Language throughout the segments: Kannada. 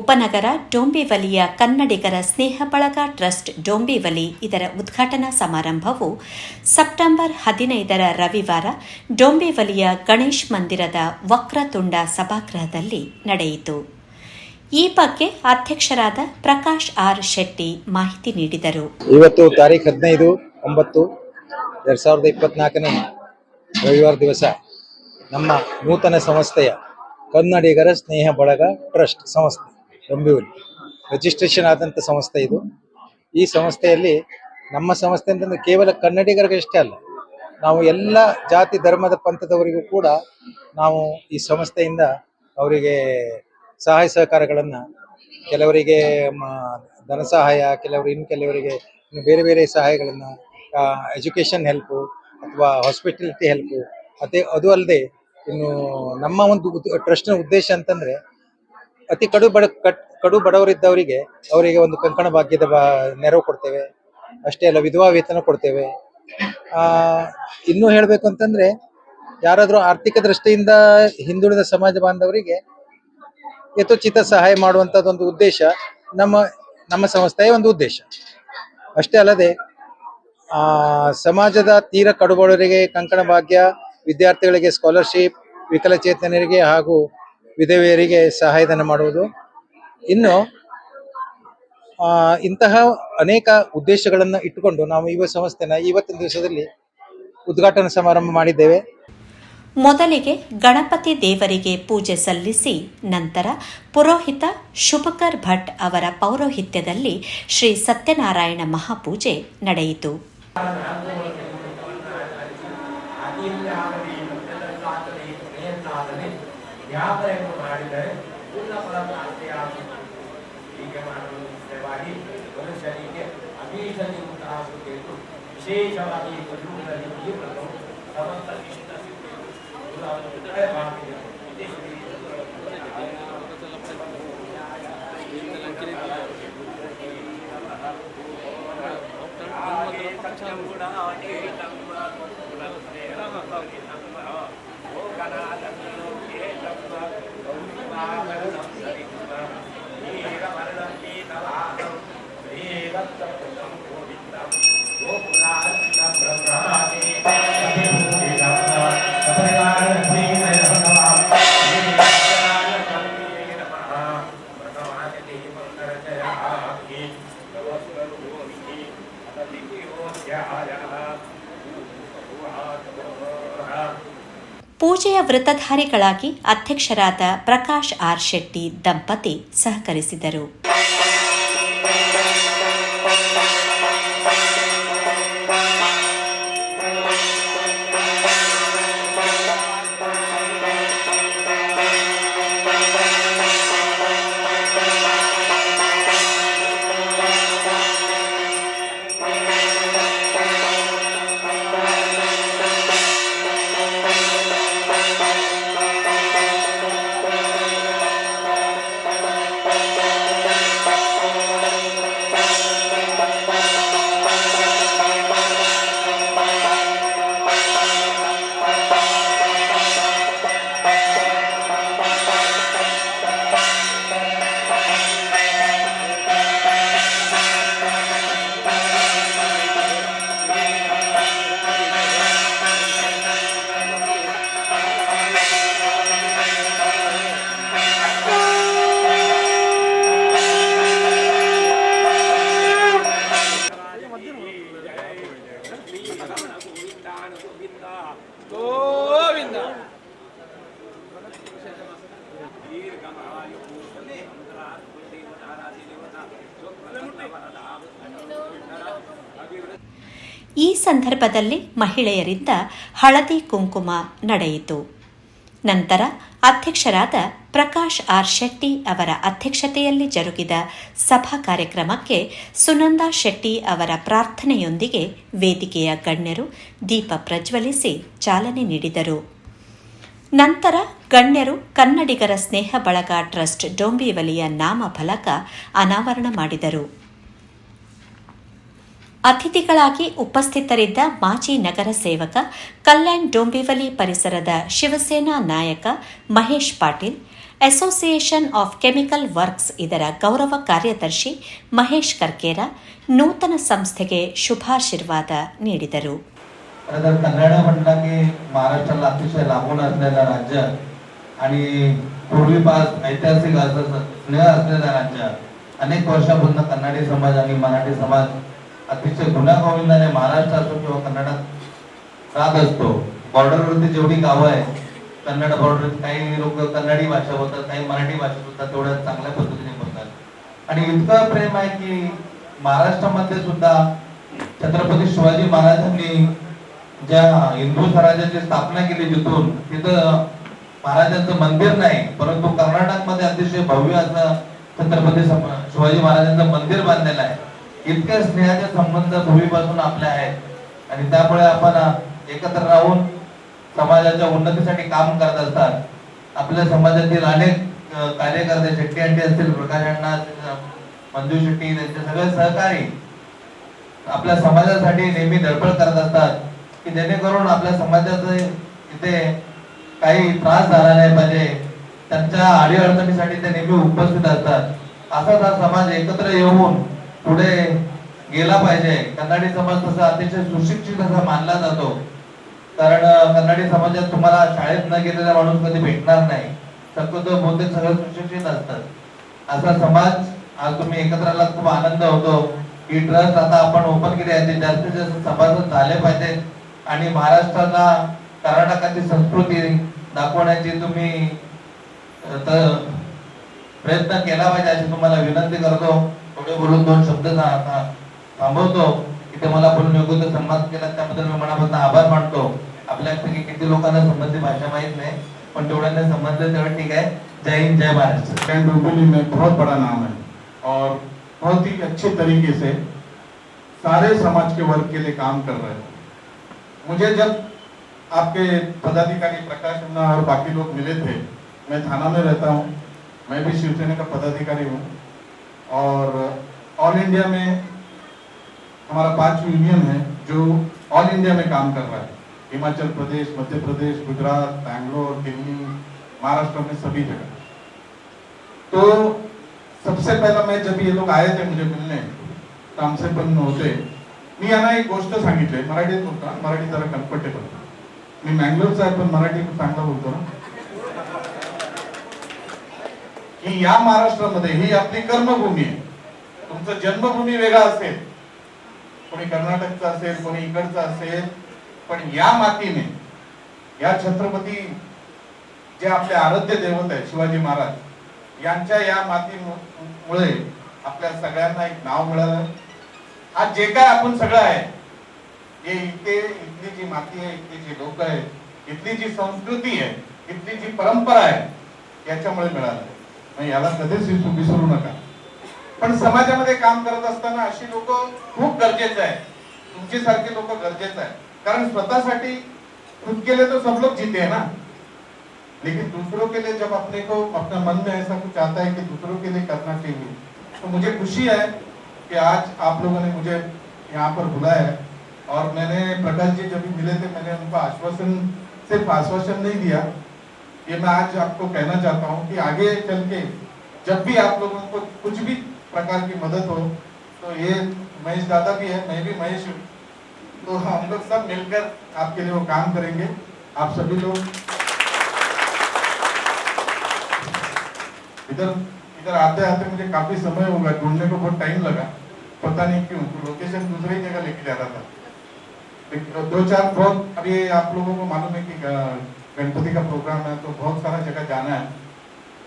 ಉಪನಗರ, ಡೋಂಬಿವಲಿಯ ಕನ್ನಡಿಗರ ಸ್ನೇಹ ಬಳಗ ಟ್ರಸ್ಟ್ ಡೋಂಬಿವಲಿ ಇದರ ಉದ್ಘಾಟನಾ ಸಮಾರಂಭವು ಸೆಪ್ಟೆಂಬರ್ ಹದಿನೈದರ ರವಿವಾರ ಡೋಂಬಿವಲಿಯ ಗಣೇಶ್ ಮಂದಿರದ ವಕ್ರತುಂಡ ಸಭಾಗೃಹದಲ್ಲಿ ನಡೆಯಿತು. ಈ ಬಗ್ಗೆ ಅಧ್ಯಕ್ಷರಾದ ಪ್ರಕಾಶ್ ಆರ್ ಶೆಟ್ಟಿ ಮಾಹಿತಿ ನೀಡಿದರು. ಇವತ್ತು ತಾರೀಖು ಹದಿನೈದು ಒಂಬತ್ತು ಎರಡ್ ಸಾವಿರದ ಇಪ್ಪತ್ನಾಲ್ಕನೇ ರವಿವಾರ ದಿವಸ ನಮ್ಮ ನೂತನ ಸಂಸ್ಥೆಯ ಕನ್ನಡಿಗರ ಸ್ನೇಹ ಬಳಗ ಟ್ರಸ್ಟ್ ಸಂಸ್ಥೆ. ಡೊಂಬಿವಲಿ ರಿಜಿಸ್ಟ್ರೇಷನ್ ಆದಂಥ ಸಂಸ್ಥೆ ಇದು. ಈ ಸಂಸ್ಥೆಯಲ್ಲಿ ನಮ್ಮ ಸಂಸ್ಥೆ ಅಂತಂದ್ರೆ ಕೇವಲ ಕನ್ನಡಿಗರಿಗಷ್ಟೇ ಅಲ್ಲ, ನಾವು ಎಲ್ಲ ಜಾತಿ, ಧರ್ಮದ ಪಂಥದವರಿಗೂ ಕೂಡ ನಾವು ಈ ಸಂಸ್ಥೆಯಿಂದ ಅವರಿಗೆ ಸಹಾಯ ಸಹಕಾರಗಳನ್ನು ಕೆಲವರಿಗೆ ಧನ ಸಹಾಯ, ಕೆಲವರು ಇನ್ನು ಕೆಲವರಿಗೆ ಬೇರೆ ಬೇರೆ ಸಹಾಯಗಳನ್ನು ಎಜುಕೇಷನ್ ಹೆಲ್ಪು ಅಥವಾ ಹಾಸ್ಪಿಟಲಿಟಿ ಹೆಲ್ಪು ಅದೇ, ಅದು ಅಲ್ಲದೆ ಇನ್ನು ನಮ್ಮ ಒಂದು ಟ್ರಸ್ಟ್ನ ಉದ್ದೇಶ ಅಂತಂದ್ರೆ ಅತಿ ಕಡು ಬಡ ಕಟ್ ಕಡು ಬಡವರಿದ್ದವರಿಗೆ ಅವರಿಗೆ ಒಂದು ಕಂಕಣ ಭಾಗ್ಯದ ನೆರವು ಕೊಡ್ತೇವೆ. ಅಷ್ಟೇ ಅಲ್ಲ ವಿಧವಾ ವೇತನ ಕೊಡ್ತೇವೆ. ಆ, ಇನ್ನೂ ಹೇಳಬೇಕು ಅಂತಂದ್ರೆ ಯಾರಾದರೂ ಆರ್ಥಿಕ ದೃಷ್ಟಿಯಿಂದ ಹಿಂದುಳಿದ ಸಮಾಜ ಬಾಂಧವರಿಗೆ ಯಥೋಚಿತ ಸಹಾಯ ಮಾಡುವಂಥದ್ದೊಂದು ಉದ್ದೇಶ ನಮ್ಮ ನಮ್ಮ ಸಂಸ್ಥೆಯ ಒಂದು ಉದ್ದೇಶ. ಅಷ್ಟೇ ಅಲ್ಲದೆ ಆ, ಸಮಾಜದ ತೀರ ಕಡುಬಡವರಿಗೆ ಕಂಕಣ ಭಾಗ್ಯ ವಿದ್ಯಾರ್ಥಿಗಳಿಗೆ ಸ್ಕಾಲರ್ಶಿಪ್ ವಿಕಲಚೇತನರಿಗೆ ಹಾಗೂ ವಿಧವೆಯರಿಗೆ ಸಹಾಯಧನ ಮಾಡುವುದು. ಇನ್ನು ಇಂತಹ ಅನೇಕ ಉದ್ದೇಶಗಳನ್ನು ಇಟ್ಟುಕೊಂಡು ನಾವು ಯುವ ಸಂಸ್ಥೆನ ಇವತ್ತಿನ ದಿವಸದಲ್ಲಿ ಉದ್ಘಾಟನಾ ಸಮಾರಂಭ ಮಾಡಿದ್ದೇವೆ. ಮೊದಲಿಗೆ ಗಣಪತಿ ದೇವರಿಗೆ ಪೂಜೆ ಸಲ್ಲಿಸಿ ನಂತರ ಪುರೋಹಿತ ಶುಭಕರ್ ಭಟ್ ಅವರ ಪೌರೋಹಿತ್ಯದಲ್ಲಿ ಶ್ರೀ ಸತ್ಯನಾರಾಯಣ ಮಹಾಪೂಜೆ ನಡೆಯಿತು. ವ್ಯಾಪಾರವನ್ನು ಮಾಡಿದರೆ ಪೂರ್ಣ ಫಲ ಪ್ರಾಪ್ತಿಯಾಗುತ್ತದೆ ಹೀಗೆ ಮಾಡುವ ಮುಖ್ಯವಾಗಿ ಮನುಷ್ಯನಿಗೆ ಅಭೀಷಣಿ ಉಂಟಾಗುತ್ತಿದ್ದು ವಿಶೇಷವಾಗಿ ವಜೂರಲ್ಲಿ ಈ ವ್ರತವು ಸಮಸ್ತ ಇಷ್ಟ ಸಿದ್ಧಿಗಳು ಇದು ಶ್ರೀ శ్రీదత్తపురం ಪೂಜೆಯ ವೃತ್ತಧಾರಿಗಳಾಗಿ ಅಧ್ಯಕ್ಷರಾದ ಪ್ರಕಾಶ್ ಆರ್ ಶೆಟ್ಟಿ ದಂಪತಿ ಸಹಕರಿಸಿದರು. ಸಂದರ್ಭದಲ್ಲಿ ಮಹಿಳೆಯರಿಂದ ಹಳದಿ ಕುಂಕುಮ ನಡೆಯಿತು. ನಂತರ ಅಧ್ಯಕ್ಷರಾದ ಪ್ರಕಾಶ್ ಆರ್ ಶೆಟ್ಟಿ ಅವರ ಅಧ್ಯಕ್ಷತೆಯಲ್ಲಿ ಜರುಗಿದ ಸಭಾ ಕಾರ್ಯಕ್ರಮಕ್ಕೆ ಸುನಂದಾ ಶೆಟ್ಟಿ ಅವರ ಪ್ರಾರ್ಥನೆಯೊಂದಿಗೆ ವೇದಿಕೆಯ ಗಣ್ಯರು ದೀಪ ಪ್ರಜ್ವಲಿಸಿ ಚಾಲನೆ ನೀಡಿದರು. ನಂತರ ಗಣ್ಯರು ಕನ್ನಡಿಗರ ಸ್ನೇಹ ಬಳಗ ಟ್ರಸ್ಟ್ ಡೋಂಬಿವಲಿಯ ನಾಮಫಲಕ ಅನಾವರಣ ಮಾಡಿದರು. ಅತಿಥಿಗಳಾಗಿ ಉಪಸ್ಥಿತರಿದ್ದ ಮಾಜಿ ನಗರ ಸೇವಕ ಕಲ್ಯಾಣ್ ಡೋಂಬಿವಲಿ ಪರಿಸರದ ಶಿವಸೇನಾ ನಾಯಕ Mahesh Patil association of chemical works ಇದರ ಗೌರವ ಕಾರ್ಯದರ್ಶಿ ಮಹೇಶ್ ಕರ್ಕೇರ ನೂತನ ಸಂಸ್ಥೆಗೆ ಶುಭಾಶೀರ್ವಾದ ನೀಡಿದರು खरं तर कन्नड म्हटलं की महाराष्ट्राला अतिशय लागून असलेलं राज्य आणि पूर्वीपास ऐतिहासिक असं स्नेह असलेलं राज्य अनेक वर्षापासून कन्नडी समाज आणि मराठी समाज अतिशय गुन्हागोविंदाने महाराष्ट्र असो किंवा कर्नाटक राहत असतो. बॉर्डरवरती जेवढी गावं आहे कन्नड बॉर्डर काही लोक कन्नडी भाषा बोलतात काही मराठी भाषा सुद्धा तेवढ्या चांगल्या पद्धतीने बोलतात. आणि इतकं प्रेम आहे की महाराष्ट्रामध्ये सुद्धा छत्रपती शिवाजी महाराजांनी ज्या हिंदू स्वराज्याची स्थापना केली जिथून तिथं महाराजांचं मंदिर नाही परंतु कर्नाटकमध्ये अतिशय भव्य असं छत्रपती शिवाजी महाराजांचं मंदिर बांधलेलं आहे. इतक्या स्नेहाचे संबंध पूर्वीपासून आपले आहेत. आणि त्यामुळे आपण एकत्र राहून समाजाच्या उन्नतीसाठी काम करत असतात. आपल्या समाजातील अनेक कार्यकर्ते शेट्टी यांचे असतील प्रकाश अण्णा मंजू शेट्टी त्यांचे सगळे सहकारी आपल्या समाजासाठी नेहमी धडपड करत असतात. की जेणेकरून आपल्या समाजाचे इथे काही त्रास झाला नाही पाहिजे. त्यांच्या अडीअडचणीसाठी ते नेहमी उपस्थित असतात. असाच हा समाज एकत्र येऊन पुढे गेला पाहिजे. कन्नडी समाज तसा अतिशय सुशिक्षित असा मानला जातो. कारण कन्नाडी कन्नडी समाजात तुम्हाला शाळेत न गेलेला माणूस कधी भेटणार नाही. शक्यतो बहुतेक सगळं सुशिक्षित असतात. असा समाज आज तुम्ही एकत्र आलात खूप आनंद होतो. ही ट्रस्ट आता आपण ओपन केली आहे. जास्तीत जास्त सभासद झाले पाहिजेत आणि महाराष्ट्राला कर्नाटकाची संस्कृती दाखवण्याची तुम्ही तर प्रयत्न केला पाहिजे अशी तुम्हाला विनंती करतो. थोडे बोलून दोन शब्द थांबवतो. इथे मला बोलून योग्य सन्मान केला, त्याबद्दल मी मनापासून आभार मानतो. आपल्यापैकी किती लोकांना संबंधी भाषा माहित नाही, पण तेवढ्यांना संबंध तेवढं ठीक आहे. जय हिंद, जय महाराष्ट्र. डोंबिवली में बहुत बड़ा नाम है. और बहुत ही अच्छे तरीके से सारे समाज के वर्ग के लिए काम कर रहे हैं। मुझे जब आपके पदाधिकारी प्रकाश अन्ना और बाकी लोग मिले थे, मैं थाना में रहता हूँ। मैं भी शिवसेना का पदाधिकारी हूँ। और ऑल इंडिया में हमारा पांच यूनियन है जो ऑल इंडिया में काम कर रहा है। हिमाचल प्रदेश मध्य प्रदेश गुजरात बैंगलोर दिल्ली महाराष्ट्र में सभी जगह। तो सबसे पहला मैं जब ये लोग आए थे मुझे मिलने तर आमचे पण होते मी यांना एक गोष्ट सांगितली मराठीत बोलतो मराठी जरा कम्फर्टेबल मी मँगलोरचा आहे पण मराठी चांगला बोलतो ना। की या महाराष्ट्रामध्ये ही आपली कर्मभूमी आहे. तुमचं जन्मभूमी वेगळा असेल. कोणी कर्नाटकचा असेल कोणी इकडचा असेल पण या मातीने या छत्रपती जे आपले आराध्य दैवत आहे शिवाजी महाराज यांच्या या मातीमुळे आपल्या सगळ्यांना एक नाव मिळालं. आज जे काय आपण सगळं आहे हे इथे इथली जी माती आहे इथली जी लोक आहेत इथली जी संस्कृती आहे इथली जी परंपरा आहे याच्यामुळे मिळालं. मग याला कधीच विसरू नका. पण समाजामध्ये काम करत असताना अशी लोक खूप गरजेचं आहे तुमची सारखे लोक गरजेचं आहे कारण स्वतःसाठी खुद के लिए तो सब लोग जीते हैं ना. लेकिन दूसरों के लिए जब अपने को अपना मन में ऐसा कुछ आता है कि दूसरों के लिए करना चाहिए। तो मुझे खुशी है कि आज आप लोगों ने मुझे यहाँ पर बुलाया है। और मैंने प्रकाश जी जब भी मिले थे, मैंने उनको आश्वासन, सिर्फ़ आश्वासन नहीं दिया। ये मैं आज आपको कहना चाहता हूँ कि आगे चल के जब भी आप लोगों को कुछ भी प्रकार की मदद हो तो ये महेश दादा भी है, मैं भी महेश हूँ। तो हम लोग सब मिलकर आपके लिए वो काम करेंगे। आप सभी लोग इधर इधर आते आते मुझे काफ़ी समय हो गया, ढूँढने को बहुत टाइम लगा। पता नहीं क्यों तो लोकेशन दूसरी जगह लेके जा रहा था दो चार बहुत, अभी आप लोगों को मालूम है कि गणपति का प्रोग्राम है तो बहुत सारा जगह जाना है।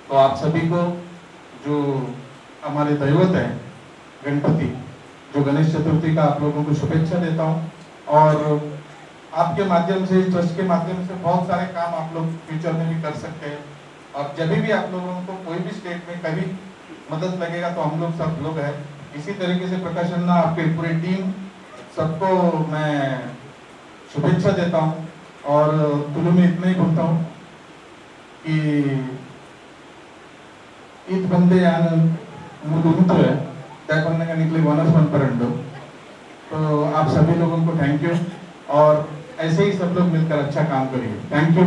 तो आप सभी को जो हमारे दैवत है, गणपति, जो गणेश चतुर्थी का आप लोगों को शुभेच्छा देता हूँ। और आपके माध्यम से, ट्रस्ट के माध्यम से बहुत सारे काम आप लोग फ्यूचर में भी कर सकते हैं। और जब भी आप लोगों को कोई भी स्टेट में कभी मदद लगेगा तो हम लोग सब लोग हैं। इसी तरीके से प्रकाशन अन्ना, आपकी पूरी टीम सबको मैं शुभेच्छा देता हूँ। और तुलु में इतना ही बोलता हूँ कि इत बंदे यान मुदुंतो है त्या बनने का निकले वनस वन परंडो तो आप सभी लोगों को थैंक यू और ऐसे ही सब लोग मिलकर अच्छा काम करिए थैंक यू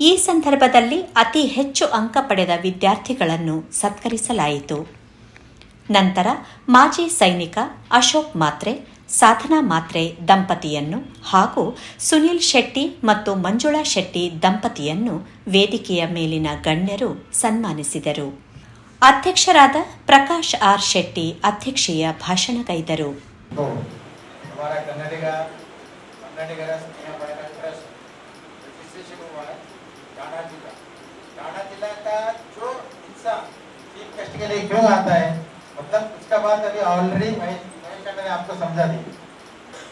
ಈ ಸಂದರ್ಭದಲ್ಲಿ ಅತಿ ಹೆಚ್ಚು ಅಂಕ ಪಡೆದ ವಿದ್ಯಾರ್ಥಿಗಳನ್ನು ಸತ್ಕರಿಸಲಾಯಿತು ನಂತರ ಮಾಜಿ ಸೈನಿಕ ಅಶೋಕ್ ಮಾತ್ರೆ ಸಾಧನಾ ಮಾತ್ರೆ ದಂಪತಿಯನ್ನು ಹಾಗೂ ಸುನಿಲ್ ಶೆಟ್ಟಿ ಮತ್ತು ಮಂಜುಳಾ ಶೆಟ್ಟಿ ದಂಪತಿಯನ್ನು ವೇದಿಕೆಯ ಮೇಲಿನ ಗಣ್ಯರು ಸನ್ಮಾನಿಸಿದರು ಅಧ್ಯಕ್ಷರಾದ ಪ್ರಕಾಶ್ ಆರ್ ಶೆಟ್ಟಿ ಅಧ್ಯಕ್ಷೀಯ ಭಾಷಣಗೈದರು तो हमारा कन्नडिगा कन्नडिगरा स्नेह बड़ा ट्रस्ट रजिस्ट्रेशन हुआ है टाणा जिला टाणा जिला का जो इंसान चीफ गेस्ट के लिए क्यों आता है मतलब उसका बात अभी ऑलरेडी महेश महेश अण्णा ने आपको समझा दी।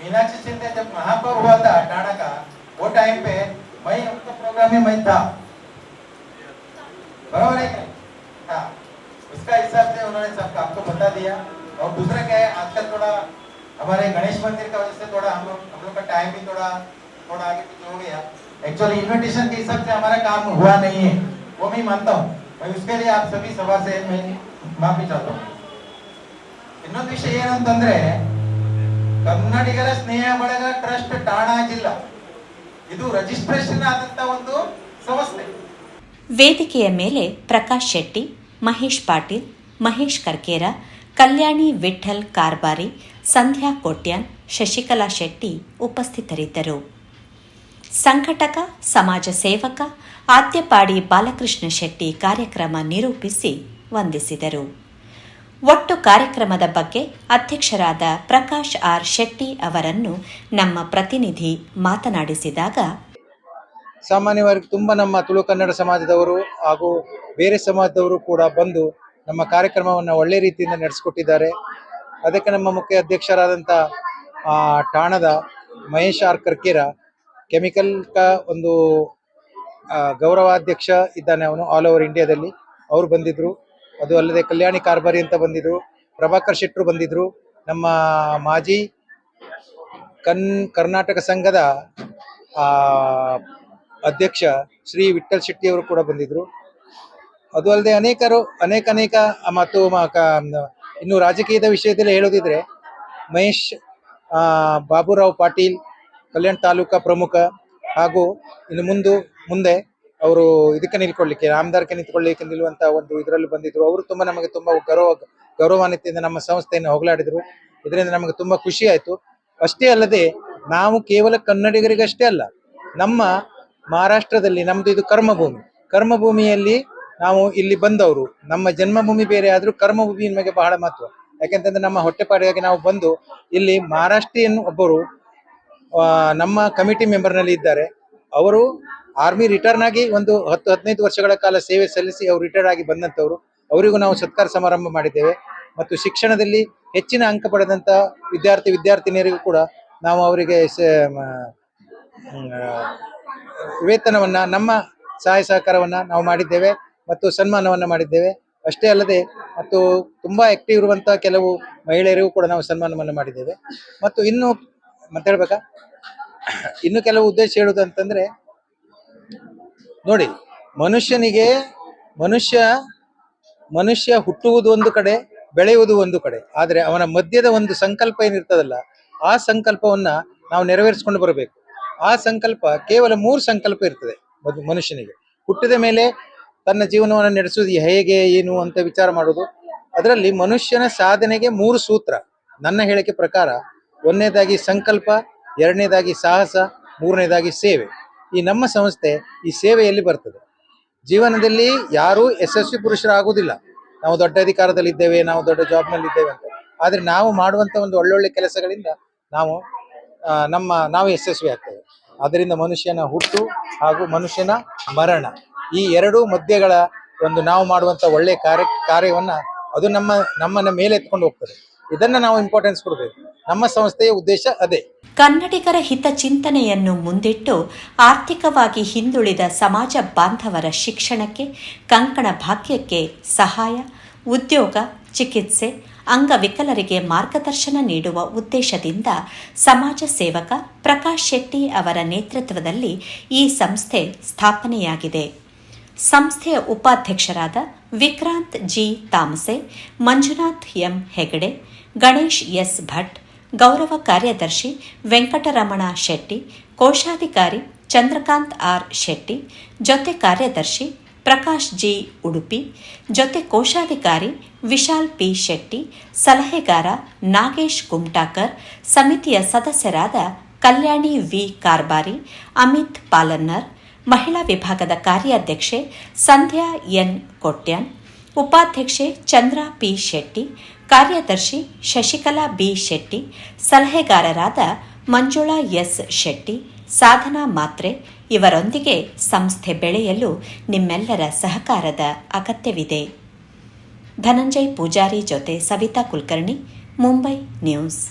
मीनाक्षी सिंह जब महापौर हुआ था टाणा का, वो टाइम पे मैं उनका प्रोग्राम में मैं था। बराबर है कि नहीं? हाँ। उसका हिसाब से उन्होंने सब आपको बता दिया। और दूसरा क्या है, आजकल थोड़ा हमारे गणेश मंदिर का वजह से थोड़ा हम लोग हम लोग का टाइम भी थोड़ा थोड़ा आगे पीछे हो गया। एक्चुअली इन्विटेशन के हिसाब से हमारा काम हुआ नहीं है। वो मैं मानता हूँ। मैं उसके लिए आप सभी सभा से मैं माफ़ी चाहता हूँ। ಇನ್ನೊಂದು ವಿಷಯ ಏನಂತಂದ್ರೆ, ಕನ್ನಡಿಗರ ಸ್ನೇಹ ಬಳಗ ಟ್ರಸ್ಟ್ ಠಾಣಾ ಜಿಲ್ಲಾ ಇದು ರಿಜಿಸ್ಟ್ರೇಷನ್ ಆದಂತ ಒಂದು ಸಂಸ್ಥೆ. ವೇದಿಕೆಯ ಮೇಲೆ ಪ್ರಕಾಶ್ ಶೆಟ್ಟಿ, ಮಹೇಶ್ ಪಾಟೀಲ್, ಮಹೇಶ್ ಕರ್ಕೇರ, ಕಲ್ಯಾಣಿ ವಿಠಲ್ ಕಾರ್ಬಾರಿ, ಸಂಧ್ಯಾ ಕೋಟ್ಯಾನ್, ಶಶಿಕಲಾ ಶೆಟ್ಟಿ ಉಪಸ್ಥಿತರಿದ್ದರು. ಸಂಘಟಕ, ಸಮಾಜ ಸೇವಕ, ಆದ್ಯಪಾಡಿ ಬಾಲಕೃಷ್ಣ ಶೆಟ್ಟಿ ಕಾರ್ಯಕ್ರಮ ನಿರೂಪಿಸಿ ವಂದಿಸಿದರು. ಒಟ್ಟು ಕಾರ್ಯಕ್ರಮದ ಬಗ್ಗೆ ಅಧ್ಯಕ್ಷರಾದ ಪ್ರಕಾಶ್ ಆರ್ ಶೆಟ್ಟಿ ಅವರನ್ನು ನಮ್ಮ ಪ್ರತಿನಿಧಿ ಮಾತನಾಡಿಸಿದಾಗ, ಸಾಮಾನ್ಯವಾಗಿ ತುಂಬ ನಮ್ಮ ತುಳು ಕನ್ನಡ ಸಮಾಜದವರು ಹಾಗೂ ಬೇರೆ ಸಮಾಜದವರು ಕೂಡ ಬಂದು ನಮ್ಮ ಕಾರ್ಯಕ್ರಮವನ್ನು ಒಳ್ಳೆ ರೀತಿಯಿಂದ ನಡೆಸಿಕೊಟ್ಟಿದ್ದಾರೆ. ಅದಕ್ಕೆ ನಮ್ಮ ಮುಖ್ಯ ಅಧ್ಯಕ್ಷರಾದಂಥ ಠಾಣದ ಮಹೇಶ್ ಆರ್ ಕರ್ಕೇರ ಕೆಮಿಕಲ್ ಕ ಒಂದು ಗೌರವಾಧ್ಯಕ್ಷ ಇದ್ದಾನೆ ಅವನು, ಆಲ್ ಓವರ್ ಇಂಡಿಯಾದಲ್ಲಿ. ಅವರು ಬಂದಿದ್ರು. ಅದು ಅಲ್ಲದೆ ಕಲ್ಯಾಣಿ ಕಾರ್ಬಾರಿ ಅಂತ ಬಂದಿದ್ರು ಪ್ರಭಾಕರ್ ಶೆಟ್ಟರು ಬಂದಿದ್ರು ನಮ್ಮ ಮಾಜಿ ಕನ್ ಕರ್ನಾಟಕ ಸಂಘದ ಆ, ಅಧ್ಯಕ್ಷ ಶ್ರೀ ವಿಠಲ್ ಶೆಟ್ಟಿ ಅವರು ಕೂಡ ಬಂದಿದ್ರು. ಅದು ಅಲ್ಲದೆ ಅನೇಕರು ಅನೇಕ ಅನೇಕ ಮತ್ತು ಇನ್ನು ರಾಜಕೀಯದ ವಿಷಯದಲ್ಲಿ ಹೇಳೋದಿದ್ರೆ ಮಹೇಶ್ ಬಾಬುರಾವ್ ಪಾಟೀಲ್ ಕಲ್ಯಾಣ ತಾಲೂಕಾ ಪ್ರಮುಖ ಹಾಗೂ ಇನ್ನು ಮುಂದು ಮುಂದೆ ಅವರು ಇದಕ್ಕೆ ನಿಲ್ಕೊಳ್ಳಿಕ್ಕೆ ರಾಮದಾರ್ಕೆ ನಿಂತ್ಕೊಳ್ಳಿಕ್ಕೆ ನಿಲ್ಲುವಂತ ಒಂದು ಇದರಲ್ಲಿ ಬಂದಿದ್ರು. ಅವರು ತುಂಬಾ ನಮಗೆ ತುಂಬಾ ಗೌರವ ಗೌರವಾನ್ವಿತೆಯಿಂದ ನಮ್ಮ ಸಂಸ್ಥೆಯನ್ನು ಹೋಗಲಾಡಿದ್ರು. ಇದರಿಂದ ನಮಗೆ ತುಂಬಾ ಖುಷಿ ಆಯ್ತು. ಅಷ್ಟೇ ಅಲ್ಲದೆ, ನಾವು ಕೇವಲ ಕನ್ನಡಿಗರಿಗಷ್ಟೇ ಅಲ್ಲ, ನಮ್ಮ ಮಹಾರಾಷ್ಟ್ರದಲ್ಲಿ ನಮ್ದು ಇದು ಕರ್ಮಭೂಮಿ. ಕರ್ಮಭೂಮಿಯಲ್ಲಿ ನಾವು ಇಲ್ಲಿ ಬಂದವರು. ನಮ್ಮ ಜನ್ಮಭೂಮಿ ಬೇರೆ ಆದ್ರೂ ಕರ್ಮಭೂಮಿ ನಮಗೆ ಬಹಳ ಮಹತ್ವ. ಯಾಕೆಂತಂದ್ರೆ ನಮ್ಮ ಹೊಟ್ಟೆಪಾಡಿಗಾಗಿ ನಾವು ಬಂದು ಇಲ್ಲಿ ಮಹಾರಾಷ್ಟ್ರೀಯನ್ ಒಬ್ಬರು ನಮ್ಮ ಕಮಿಟಿ ಮೆಂಬರ್ನಲ್ಲಿ ಇದ್ದಾರೆ. ಅವರು ಆರ್ಮಿ ರಿಟರ್ನ್ ಆಗಿ ಒಂದು ಹತ್ತು, ಹದಿನೈದು ವರ್ಷಗಳ ಕಾಲ ಸೇವೆ ಸಲ್ಲಿಸಿ ಅವರು ರಿಟೈರ್ಡ್ ಆಗಿ ಬಂದಂತವರು ಅವರಿಗೂ ನಾವು ಸತ್ಕಾರ ಸಮಾರಂಭ ಮಾಡಿದ್ದೇವೆ. ಮತ್ತು ಶಿಕ್ಷಣದಲ್ಲಿ ಹೆಚ್ಚಿನ ಅಂಕ ಪಡೆದಂತ ವಿದ್ಯಾರ್ಥಿ, ವಿದ್ಯಾರ್ಥಿನಿಯರಿಗೂ ಕೂಡ ನಾವು ಅವರಿಗೆ ವೇತನವನ್ನ, ನಮ್ಮ ಸಹಾಯ ಸಹಕಾರವನ್ನ ನಾವು ಮಾಡಿದ್ದೇವೆ ಮತ್ತು ಸನ್ಮಾನವನ್ನ ಮಾಡಿದ್ದೇವೆ. ಅಷ್ಟೇ ಅಲ್ಲದೆ ಮತ್ತು ತುಂಬಾ ಆಕ್ಟಿವ್ ಇರುವಂತಹ ಕೆಲವು ಮಹಿಳೆಯರಿಗೂ ಕೂಡ ನಾವು ಸನ್ಮಾನವನ್ನ ಮಾಡಿದ್ದೇವೆ. ಮತ್ತು ಇನ್ನು ಮತ್ತೆ ಹೇಳ್ಬೇಕಾ? ಇನ್ನು ಕೆಲವು ಉದ್ದೇಶ ಹೇಳುದು ಅಂತಂದ್ರೆ ನೋಡಿ, ಮನುಷ್ಯನಿಗೆ ಮನುಷ್ಯ ಮನುಷ್ಯ ಹುಟ್ಟುವುದು ಒಂದು ಕಡೆ, ಬೆಳೆಯುವುದು ಒಂದು ಕಡೆ. ಆದರೆ ಅವನ ಮಧ್ಯದ ಒಂದು ಸಂಕಲ್ಪ ಏನಿರ್ತದಲ್ಲ, ಆ ಸಂಕಲ್ಪವನ್ನ ನಾವು ನೆರವೇರಿಸಿಕೊಂಡು ಬರಬೇಕು. ಆ ಸಂಕಲ್ಪ ಕೇವಲ ಮೂರು ಸಂಕಲ್ಪ ಇರ್ತದೆ ಮನುಷ್ಯನಿಗೆ. ಹುಟ್ಟಿದ ಮೇಲೆ ತನ್ನ ಜೀವನವನ್ನು ನಡೆಸುವುದು ಹೇಗೆ, ಏನು ಅಂತ ವಿಚಾರ ಮಾಡೋದು ಅದರಲ್ಲಿ ಮನುಷ್ಯನ ಸಾಧನೆಗೆ ಮೂರು ಸೂತ್ರ. ನನ್ನ ಹೇಳಿಕೆ ಪ್ರಕಾರ, ಒಂದನೇದಾಗಿ ಸಂಕಲ್ಪ, ಎರಡನೇದಾಗಿ ಸಾಹಸ, ಮೂರನೇದಾಗಿ ಸೇವೆ. ಈ ನಮ್ಮ ಸಂಸ್ಥೆ ಈ ಸೇವೆಯಲ್ಲಿ ಬರ್ತದೆ. ಜೀವನದಲ್ಲಿ ಯಾರೂ ಯಶಸ್ವಿ ಪುರುಷರಾಗುವುದಿಲ್ಲ. ನಾವು ದೊಡ್ಡ ಅಧಿಕಾರದಲ್ಲಿ ಇದ್ದೇವೆ ನಾವು ದೊಡ್ಡ ಜಾಬ್ನಲ್ಲಿ ಇದ್ದೇವೆ ಅಂತ. ಆದ್ರೆ ನಾವು ಮಾಡುವಂತ ಒಂದು ಒಳ್ಳೊಳ್ಳೆ ಕೆಲಸಗಳಿಂದ ನಾವು ನಮ್ಮ, ನಾವು ಯಶಸ್ವಿ ಆಗ್ತೇವೆ. ಅದರಿಂದ ಮನುಷ್ಯನ ಹುಟ್ಟು ಹಾಗೂ ಮನುಷ್ಯನ ಮರಣ, ಈ ಎರಡೂ ಮಧ್ಯಗಳ ಒಂದು ನಾವು ಮಾಡುವಂತ ಒಳ್ಳೆ ಕಾರ್ಯ, ಕಾರ್ಯವನ್ನ ಅದು ನಮ್ಮ, ನಮ್ಮನ್ನ ಮೇಲೆ ಎತ್ಕೊಂಡು ಹೋಗ್ತದೆ. ಇದನ್ನ ನಾವು ಇಂಪಾರ್ಟೆನ್ಸ್ ಕೊಡಬೇಕು. ನಮ್ಮ ಸಂಸ್ಥೆಯ ಉದ್ದೇಶ ಅದೇ. ಕನ್ನಡಿಗರ ಹಿತ ಚಿಂತನೆಯನ್ನು ಮುಂದಿಟ್ಟು ಆರ್ಥಿಕವಾಗಿ ಹಿಂದುಳಿದ ಸಮಾಜ ಬಾಂಧವರ ಶಿಕ್ಷಣಕ್ಕೆ, ಕಂಕಣ ಭಾಗ್ಯಕ್ಕೆ ಸಹಾಯ, ಉದ್ಯೋಗ, ಚಿಕಿತ್ಸೆ, ಅಂಗವಿಕಲರಿಗೆ ಮಾರ್ಗದರ್ಶನ ನೀಡುವ ಉದ್ದೇಶದಿಂದ ಸಮಾಜ ಸೇವಕ ಪ್ರಕಾಶ್ ಶೆಟ್ಟಿ ಅವರ ನೇತೃತ್ವದಲ್ಲಿ ಈ ಸಂಸ್ಥೆ ಸ್ಥಾಪನೆಯಾಗಿದೆ. ಸಂಸ್ಥೆಯ ಉಪಾಧ್ಯಕ್ಷರಾದ Vikrant G. Tamse, Manjunath M. Hegde Ganesh S Bhat, ಗೌರವ ಕಾರ್ಯದರ್ಶಿ ವೆಂಕಟರಮಣ ಶೆಟ್ಟಿ, ಕೋಶಾಧಿಕಾರಿ ಚಂದ್ರಕಾಂತ್ ಆರ್ ಶೆಟ್ಟಿ, ಜೊತೆ ಕಾರ್ಯದರ್ಶಿ ಪ್ರಕಾಶ್ ಜಿ ಉಡುಪಿ, ಜೊತೆ ಕೋಶಾಧಿಕಾರಿ ವಿಶಾಲ್ ಪಿ ಶೆಟ್ಟಿ, ಸಲಹೆಗಾರ ನಾಗೇಶ್ ಗುಮ್ಟಾಕರ್, ಸಮಿತಿಯ ಸದಸ್ಯರಾದ ಕಲ್ಯಾಣಿ ವಿ ಕಾರ್ಬಾರಿ, ಅಮಿತ್ ಪಾಲನ್ನರ್, ಮಹಿಳಾ ವಿಭಾಗದ ಕಾರ್ಯಾಧ್ಯಕ್ಷೆ ಸಂಧ್ಯಾ ಎನ್ ಕೊಟ್ಯನ್, ಉಪಾಧ್ಯಕ್ಷೆ ಚಂದ್ರ ಪಿ ಶೆಟ್ಟಿ ಕಾರ್ಯದರ್ಶಿ ಶಶಿಕಲಾ ಬಿ ಶೆಟ್ಟಿ, ಸಲಹೆಗಾರರಾದ ಮಂಜುಳಾ ಎಸ್ ಶೆಟ್ಟಿ, ಸಾಧನಾ ಮಾತ್ರೆ ಇವರೊಂದಿಗೆ ಸಂಸ್ಥೆ ಬೆಳೆಯಲು ನಿಮ್ಮೆಲ್ಲರ ಸಹಕಾರದ ಅಗತ್ಯವಿದೆ. ಧನಂಜಯ್ ಪೂಜಾರಿ ಜೊತೆ ಸವಿತಾ ಕುಲಕರ್ಣಿ, ಮುಂಬೈ ನ್ಯೂಸ್.